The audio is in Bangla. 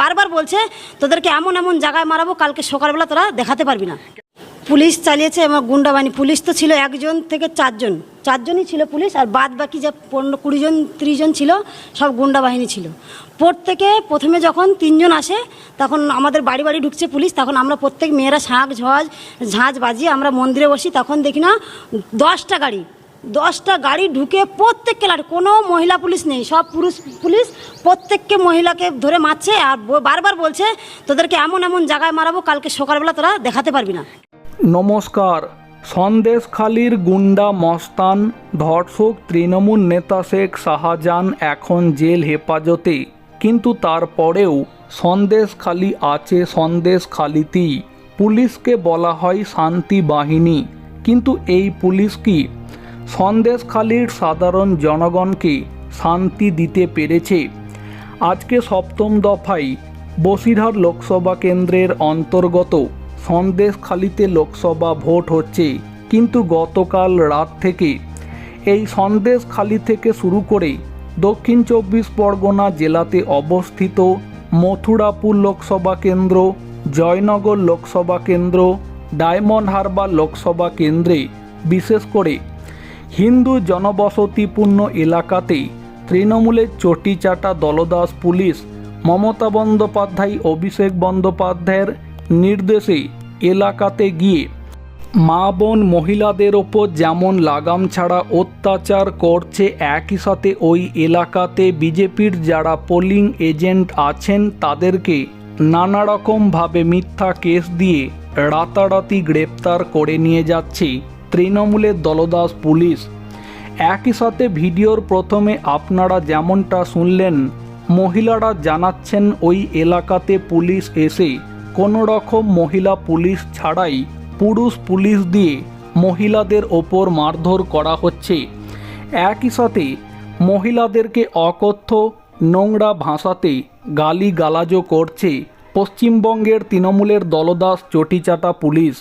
বারবার বলছে, তোদেরকে এমন এমন জায়গায় মারাবো, কালকে সকালবেলা তোরা দেখাতে পারবি না। পুলিশ চালিয়েছে এবং গুন্ডা বাহিনী। পুলিশ তো ছিল একজন থেকে চারজন। চারজনই ছিল পুলিশ, আর বাদ বাকি যে পনেরো কুড়িজন ত্রিশজন ছিল, সব গুন্ডা বাহিনী ছিল। প্রত্যেকে প্রথমে যখন তিনজন আসে, তখন আমাদের বাড়ি বাড়ি ঢুকছে পুলিশ, তখন আমরা প্রত্যেক মেয়েরা শাঁখ ঝজ ঝাঁজ বাজিয়ে আমরা মন্দিরে বসি, তখন দেখি না, দশটা গাড়ি। দশটা গাড়ি ঢুকে প্রত্যেককে লাঠি। কোনো মহিলা পুলিশ নেই, সব পুরুষ পুলিশ প্রত্যেককে মহিলাকে ধরে মারছে আর বারবার বলছে, তোদেরকে এমন এমন জায়গায় মারাবো, কালকে সকালবেলা তোরা দেখাতে পারবি না। নমস্কার। সন্দেশখালীর গুন্ডা মস্তান, ধর্ষক তৃণমূল নেতা শেখ শাহজাহান এখন জেল হেফাজতে। কিন্তু তারপরেও সন্দেশখালী আছে সন্দেশখালীতেই। পুলিশকে বলা হয় শান্তি বাহিনী। কিন্তু এই পুলিশ কি? সন্দেশখালীর সাধারণ জনগণকে শান্তি দিতে পেরেছে? আজকে সপ্তম দফায় বসিরহাট লোকসভা কেন্দ্রের অন্তর্গত সন্দেশখালীতে লোকসভা ভোট হচ্ছে। কিন্তু গতকাল রাত থেকে এই সন্দেশখালী থেকে শুরু করে দক্ষিণ চব্বিশ পরগনা জেলাতে অবস্থিত মথুরাপুর লোকসভা কেন্দ্র, জয়নগর লোকসভা কেন্দ্র, ডায়মন্ড হারবার লোকসভা কেন্দ্রে বিশেষ করে হিন্দু জনবসতিপূর্ণ এলাকাতে তৃণমূলের চটিচাটা দলদাস পুলিশ, মমতা বন্দ্যোপাধ্যায়, অভিষেক বন্দ্যোপাধ্যায়ের নির্দেশে এলাকাতে গিয়ে মা বোন মহিলাদের ওপর যেমন লাগাম ছাড়া অত্যাচার করছে, একই সাথে ওই এলাকাতে বিজেপির যারা পোলিং এজেন্ট আছেন তাদেরকে নানা রকমভাবে মিথ্যা কেস দিয়ে রাতারাতি গ্রেপ্তার করে নিয়ে যাচ্ছে। তৃণমূলের দলদাস পুলিশ। একই সাথে ভিডিওর প্রথমে আপনারা যেমনটা শুনলেন, মহিলারা জানাচ্ছেন ওই এলাকাতে পুলিশ এসে কোনো রকম মহিলা পুলিশ ছাড়াই পুরুষ পুলিশ দিয়ে মহিলাদের ওপর মারধর করা হচ্ছে। একই সাথে মহিলাদেরকে অকথ্য, নোংরা ভাষাতে গালি গালাজও করছে পশ্চিমবঙ্গের তৃণমূলের দলদাস চটিচাটা পুলিশ।